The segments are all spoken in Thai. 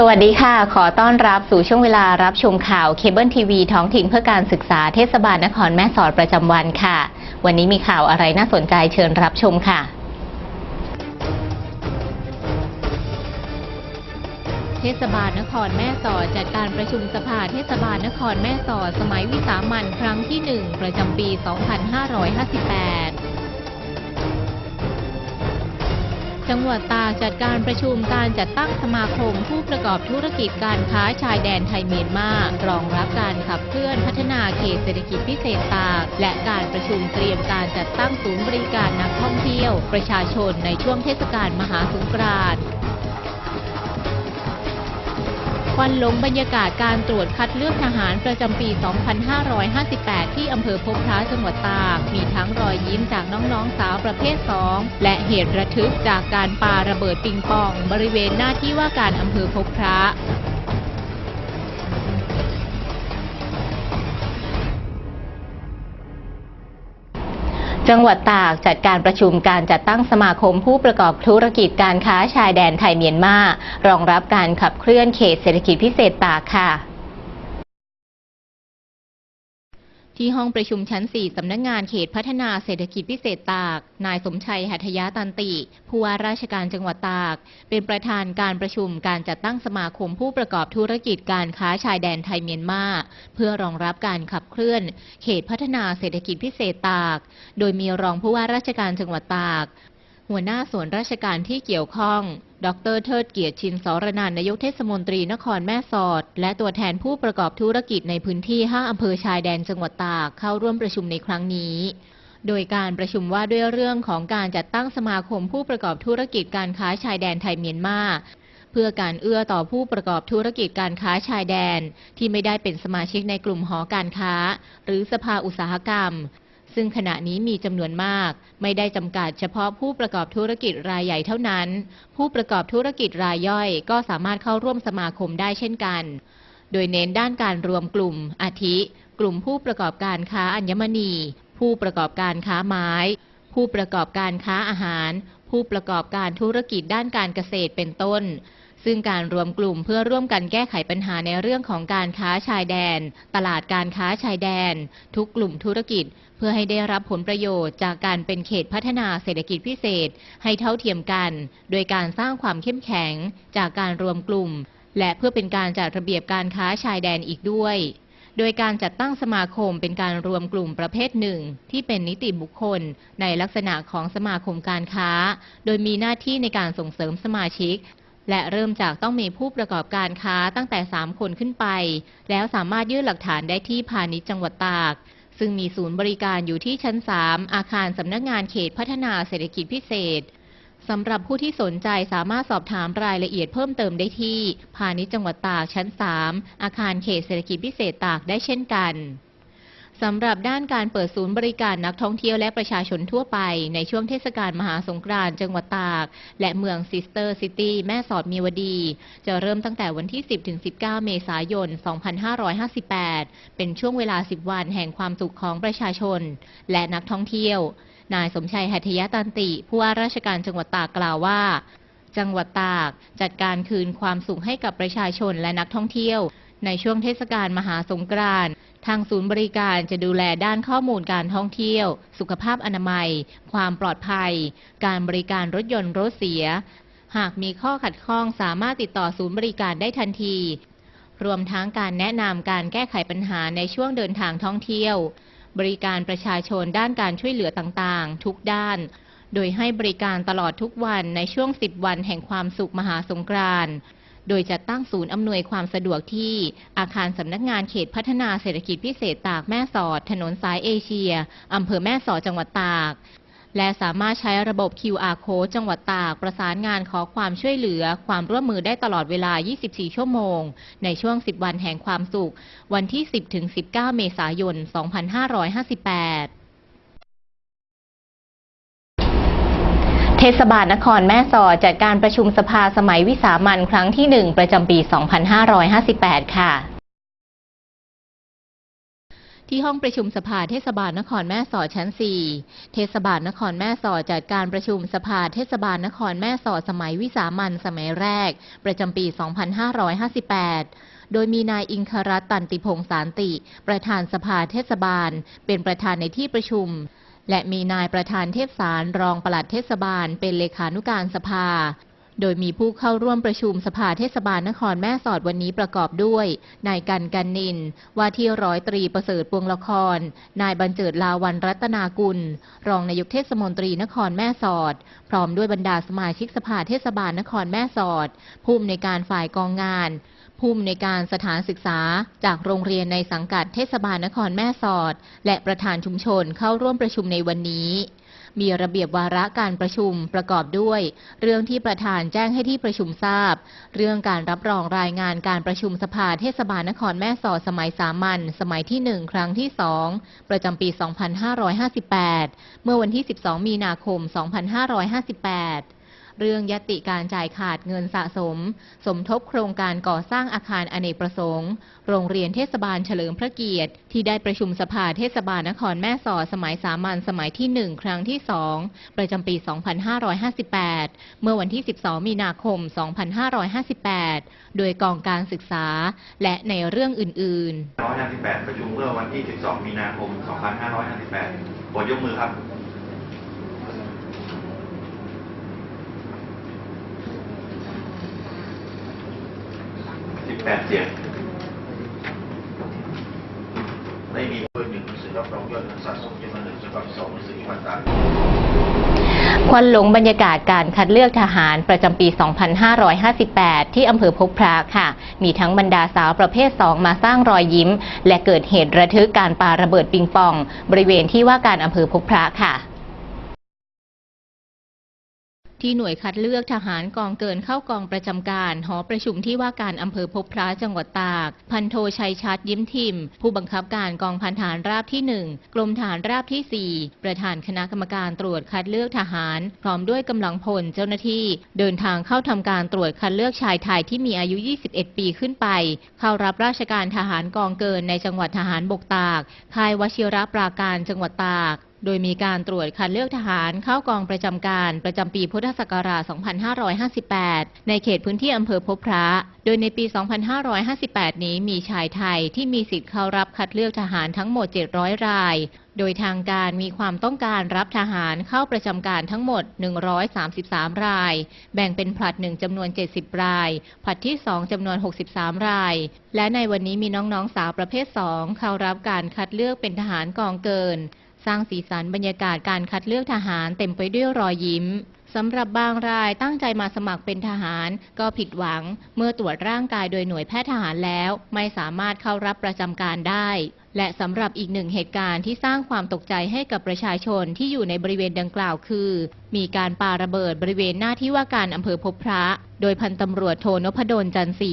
สวัสดีค่ะ ขอต้อนรับสู่ช่วงเวลารับชมข่าวเคเบิลทีวีท้องถิ่นเพื่อการศึกษาเทศบาลนครแม่สอดประจำวันค่ะ วันนี้มีข่าวอะไรน่าสนใจเชิญรับชมค่ะเทศบาลนครแม่สอดจัดการประชุมสภาเทศบาลนครแม่สอดสมัยวิสามันครั้งที่ 1 ประจำปี 2558 จังหวัดตากจัดการประชุมการจัดตั้งสมาคมผู้ประกอบธุรกิจการค้าชายแดนไทยเมียนมารองรับการขับเคลื่อนพัฒนาเขตเศรษฐกิจพิเศษตาก และการประชุมเตรียมการจัดตั้งศูนย์บริการนักท่องเที่ยว ประชาชนในช่วงเทศกาลมหาสงกรานต์ ควันหลงบรรยากาศการตรวจคัดเลือกทหารประจำปี 2558 ที่อำเภอพบพระจังหวัดตาก มีทั้งรอยยิ้มจากน้องๆสาวประเภท 2 และเหตุระทึกจากการปาระเบิดปิงปอง บริเวณหน้าที่ว่าการอำเภอพบพระ จังหวัดตากจัดการประชุมการจัดตั้งสมาคมผู้ประกอบธุรกิจการค้าชายแดนไทยเมียนมา รองรับการขับเคลื่อนเขตเศรษฐกิจพิเศษตากค่ะ ที่ห้องประชุมชั้น 4 สำนักงงานเขตพัฒนาเศรษฐกิจพิเศษตาก นายสมชัยหัตยาตันติ ผู้ว่าราชการจังหวัดตาก เป็นประธานการประชุมการจัดตั้งสมาคมผู้ประกอบธุรกิจการค้าชายแดนไทยเมียนมา เพื่อรองรับการขับเคลื่อน เขตพัฒนาเศรษฐกิจพิเศษตาก โดยมีรองผู้ว่าราชการจังหวัดตาก หัวหน้าส่วนราชการที่เกี่ยวข้อง ดรเทิดเกียรติชินสรนานนายกเทศมนตรีนครแม่สอด และตัวแทนผู้ประกอบธุรกิจในพื้นที่ 5 อำเภอชายแดนจังหวัดตากเข้าร่วมประชุมในครั้งนี้ โดยการประชุมว่าด้วยเรื่องของการจัดตั้งสมาคมผู้ประกอบธุรกิจการค้าชายแดนไทยเมียนมาเพื่อการเอื้อต่อผู้ประกอบธุรกิจการค้าชายแดน ที่ไม่ได้เป็นสมาชิกในกลุ่มหอการค้า หรือสภาอุตสาหกรรม ซึ่งขณะนี้มีจำนวนมาก ไม่ได้จำกัดเฉพาะผู้ประกอบธุรกิจรายใหญ่เท่านั้น ผู้ประกอบธุรกิจรายย่อยก็สามารถเข้าร่วมสมาคมได้เช่นกัน โดยเน้นด้านการรวมกลุ่ม อาทิ กลุ่มผู้ประกอบการค้าอัญมณี ผู้ประกอบการค้าไม้ ผู้ประกอบการค้าอาหาร ผู้ประกอบการธุรกิจด้านการเกษตรเป็นต้น ซึ่งการรวมกลุ่มเพื่อร่วมกันแก้ไขปัญหาในเรื่องของการค้าชายแดน ตลาดการค้าชายแดน ทุกกลุ่มธุรกิจ เพื่อให้ได้รับผลประโยชน์จากการเป็นเขตพัฒนาเศรษฐกิจพิเศษ ให้เท่าเทียมกัน โดยการสร้างความเข้มแข็งจากการรวมกลุ่ม และเพื่อเป็นการจัดระเบียบการค้าชายแดนอีกด้วยโดยการจัดตั้งสมาคมเป็นการรวมกลุ่มประเภทหนึ่ง ที่เป็นนิติบุคคล ในลักษณะของสมาคมการค้า โดยมีหน้าที่ในการส่งเสริมสมาชิก และเริ่มจากต้องมีผู้ประกอบการค้าตั้งแต่ 3 คนขึ้นไป แล้วสามารถยื่นหลักฐานได้ที่พาณิชย์จังหวัดตาก ซึ่งมีศูนย์บริการอยู่ที่ชั้น 3 อาคารสำนักงานเขตพัฒนาเศรษฐกิจพิเศษสำหรับผู้ที่สนใจสามารถสอบถามรายละเอียดเพิ่มเติมได้ที่ พาณิชย์จังหวัดตากชั้น 3 อาคารเขตเศรษฐกิจพิเศษตากได้เช่นกัน สำหรับด้านการเปิดศูนย์บริการนักท่องเที่ยวและประชาชนทั่วไป ในช่วงเทศกาลมหาสงกรานต์จังหวัดตาก และเมืองซิสเตอร์ซิตี้แม่สอดมีวดี จะเริ่มตั้งแต่วันที่ 10-19 เมษายน 2558 เป็นช่วงเวลา 10 วันแห่งความสุขของประชาชน และนักท่องเที่ยว นายสมชัยหัตยตันติ ผู้ว่าราชการจังหวัดตากกล่าวว่า จังหวัดตากจัดการคืนความสุขให้กับประชาชนและนักท่องเที่ยว ในช่วงเทศกาลมหาสงกรานต์ ทางศูนย์บริการจะดูแลด้านข้อมูลการท่องเที่ยว สุขภาพอนามัย ความปลอดภัย การบริการรถยนต์รถเสีย หากมีข้อขัดข้องสามารถติดต่อศูนย์บริการได้ทันที รวมทั้งการแนะนำการแก้ไขปัญหาในช่วงเดินทางท่องเที่ยว บริการประชาชนด้านการช่วยเหลือต่างๆ ทุกด้าน โดยให้บริการตลอดทุกวันในช่วง 10 วันแห่งความสุขมหาสงกรานต์ โดยจะตั้งศูนย์อำนวยความสะดวกที่อาคารสำนักงานเขตพัฒนาเศรษฐกิจพิเศษตากแม่สอด ถนนสายเอเชียอำเภอแม่สอดจังหวัดตาก และสามารถใช้ระบบ QR code จังหวัดตาก ประสานงานขอความช่วยเหลือ ความร่วมมือได้ตลอดเวลา 24 ชั่วโมง ในช่วง 10 วันแห่งความสุข วันที่ 10-19 เมษายน 2558 เทศบาลนครแม่สอดจัดการประชุมสภาสมัยวิสามันครั้งที่ 1 ประจำปี 2558 ค่ะ ที่ห้องประชุมสภาเทศบาลนครแม่สอดชั้น 4 เทศบาลนครแม่สอดจัดการประชุมสภาเทศบาลนครแม่สอดสมัยวิสามันสมัยแรก ประจำปี 2558โดยมีนายอิงครัตน์ตันติพงสารติ ประธานสภาเทศบาล เป็นประธานในที่ประชุม และมีนายประธานเทพสารรองปลัดเทศบาลเป็นเลขานุการสภา โดยมีผู้เข้าร่วมประชุมสภาเทศบาลนครแม่สอดวันนี้ประกอบด้วย นายกันกันนิน ว่าที่ร้อยตรีประเสริฐปวงละคร นายบรรเจิดลาวันรัตนากุล รองนายกเทศมนตรีนครแม่สอด พร้อมด้วยบรรดาสมาชิกสภาเทศบาลนครแม่สอด ผู้อำนวยการฝ่ายกองงาน ผู้อำนวยการสถานศึกษาจากโรงเรียนในสังกัดเทศบาลนครแม่สอด และประธานชุมชนเข้าร่วมประชุมในวันนี้ มีระเบียบวาระการประชุมประกอบด้วย เรื่องที่ประธานแจ้งให้ที่ประชุมทราบ เรื่องการรับรองรายงานการประชุมสภาเทศบาลนครแม่สอดสมัยสามัญสมัยที่ 1 ครั้งที่ 2 ประจำปี 2558 เมื่อวันที่ 12 มีนาคม 2558 เรื่องยติการจ่ายขาดเงินสะสม สมทบโครงการก่อสร้างอาคารอเนกประสงค์ โรงเรียนเทศบาลเฉลิมพระเกียรติ ที่ได้ประชุมสภาเทศบาลนครแม่สอดสมัยสามัญสมัยที่ 1 ครั้งที่ 2 ประจำปี 2558 เมื่อวันที่ 12 มีนาคม 2558 โดยกองการศึกษา และในเรื่องอื่นๆ158ประชุมเมื่อวันที่ 12 มีนาคม 2558โปรดยกมือครับ 18เสียงไม่มีเบอร์หนึ่งหนังสือรับรองยอดเงินสะสมจำนวนหนึ่งฉบับสองหนังสือวันตาควันหลงบรรยากาศการคัดเลือกทหารประจำปี 2558 ที่อำเภอพบพระค่ะ มีทั้งบรรดาสาวประเภท 2 มาสร้างรอยยิ้ม และเกิดเหตุระทึกการปาระเบิดปิงปอง บริเวณที่ว่าการอำเภอพบพระค่ะ ที่หน่วยคัดเลือกทหารกองเกินเข้ากองประจำการ หอประชุมที่ว่าการอำเภอพบพระจังหวัดตาก พันโทชัยชัดยิ้มทิม ผู้บังคับการกองพันฐานราบที่ 1 กรมฐานราบที่ 4 ประธานคณะกรรมการตรวจคัดเลือกทหาร พร้อมด้วยกำลังพลเจ้าหน้าที่ เดินทางเข้าทำการตรวจคัดเลือกชายไทยที่มีอายุ 21 ปีขึ้นไป เข้ารับราชการทหารกองเกินในจังหวัดทหารบกตาก ค่ายวชิระปราการจังหวัดตาก โดยมีการตรวจคัดเลือกทหารเข้ากองประจำการประจำปีพุทธศักราช 2558 ในเขตพื้นที่อำเภอพบพระ โดยในปี 2558 นี้มีชายไทยที่มีสิทธิ์เข้ารับคัดเลือกทหารทั้งหมด 700 ราย โดยทางการมีความต้องการรับทหารเข้าประจำการทั้งหมด 133 ราย แบ่งเป็นผลัดหนึ่งจำนวน 70 ราย ผลัดที่ 2จำนวน 63 ราย และในวันนี้มีน้องๆสาวประเภท 2 เข้ารับการคัดเลือกเป็นทหารกองเกิน สร้างสีสันบรรยากาศการคัดเลือกทหารเต็มไปด้วยรอยยิ้มสำหรับบางรายตั้งใจมาสมัครเป็นทหาร ก็ผิดหวัง เมื่อตรวจร่างกายโดยหน่วยแพทย์ทหารแล้ว ไม่สามารถเข้ารับประจำการได้ และสำหรับอีกหนึ่งเหตุการณ์ที่สร้างความตกใจให้กับประชาชนที่อยู่ในบริเวณดังกล่าวคือ มีการปาระเบิดบริเวณหน้าที่ว่าการอำเภอพบพระ โดยพันตำรวจโทนพดลจันทร์ศรี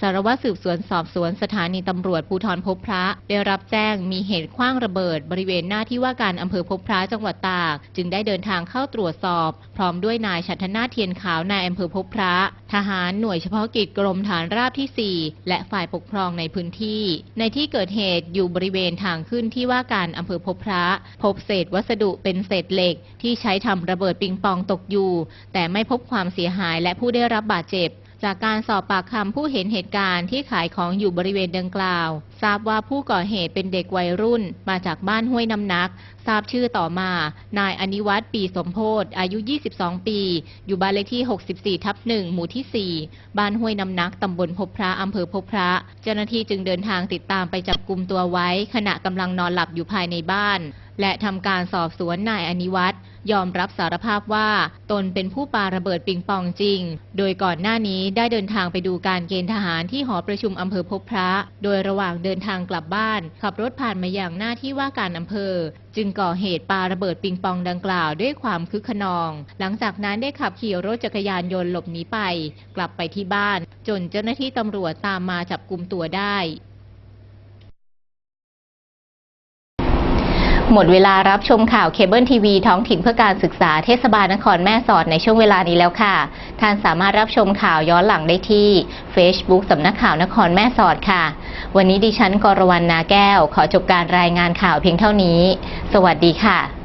สารวัตรสืบสวนสอบสวนสถานีตำรวจภูธรพบพระ ได้รับแจ้งมีเหตุคว้างระเบิดบริเวณหน้าที่ว่าการอำเภอพบพระจังหวัดตาก จึงได้เดินทางเข้าตรวจสอบ พร้อมด้วยนายชัทนาเทียนขาวนายอำเภอพบพระ ทหารหน่วยเฉพาะกิจกรมฐานราบที่ 4 และฝ่ายปกครองในพื้นที่ ในที่เกิดเหตุอยู่บริเวณทางขึ้นที่ว่าการอำเภอพบพระ พบเศษวัสดุเป็นเศษเหล็ก ที่ใช้ทำระเบิดปิงปองตกอยู่ แต่ไม่พบความเสียหายและผู้ได้รับบาดเจ็บ จากการสอบปากคำผู้เห็นเหตุการณ์ที่ขายของอยู่บริเวณดังกล่าว ทราบว่าผู้ก่อเหตุเป็นเด็กวัยรุ่น มาจากบ้านห้วยน้ำนัก ทราบชื่อต่อมา นายอนิวัตรปีสมโพธอายุ 22 ปี อยู่บ้านเลขที่ 64 ทับ 1 หมู่ที่ 4 บ้านห้วยน้ำนักตำบลพบพระอำเภอพบพระ เจ้าหน้าที่จึงเดินทางติดตามไปจับกลุ่มตัวไว้ ขณะกำลังนอนหลับอยู่ภายในบ้าน และทำการสอบสวนนายอนิวัตรยอมรับสารภาพว่า ตนเป็นผู้ปาระเบิดปิงปองจริง โดยก่อนหน้านี้ได้เดินทางไปดูการเกณฑ์ทหารที่หอประชุมอำเภอพบพระ โดยระหว่างเดินทางกลับบ้าน ขับรถผ่านมาอย่างหน้าที่ว่าการอำเภอ จึงก่อเหตุปาระเบิดปิงปองดังกล่าวด้วยความคึกขนอง หลังจากนั้นได้ขับขี่รถจักรยานยนต์หลบหนีไป กลับไปที่บ้าน จนเจ้าหน้าที่ตำรวจตามมาจับกลุ่มตัวได้ หมดเวลารับชมข่าวเคเบิลทีวีท้องถิ่นเพื่อการศึกษาเทศบาลนครแม่สอดในช่วงเวลานี้แล้วค่ะ ท่านสามารถรับชมข่าวย้อนหลังได้ที่ Facebook สำนักข่าวนครแม่สอดค่ะ วันนี้ดิฉันกรวรรณนาแก้ว ขอจบการรายงานข่าวเพียงเท่านี้ สวัสดีค่ะ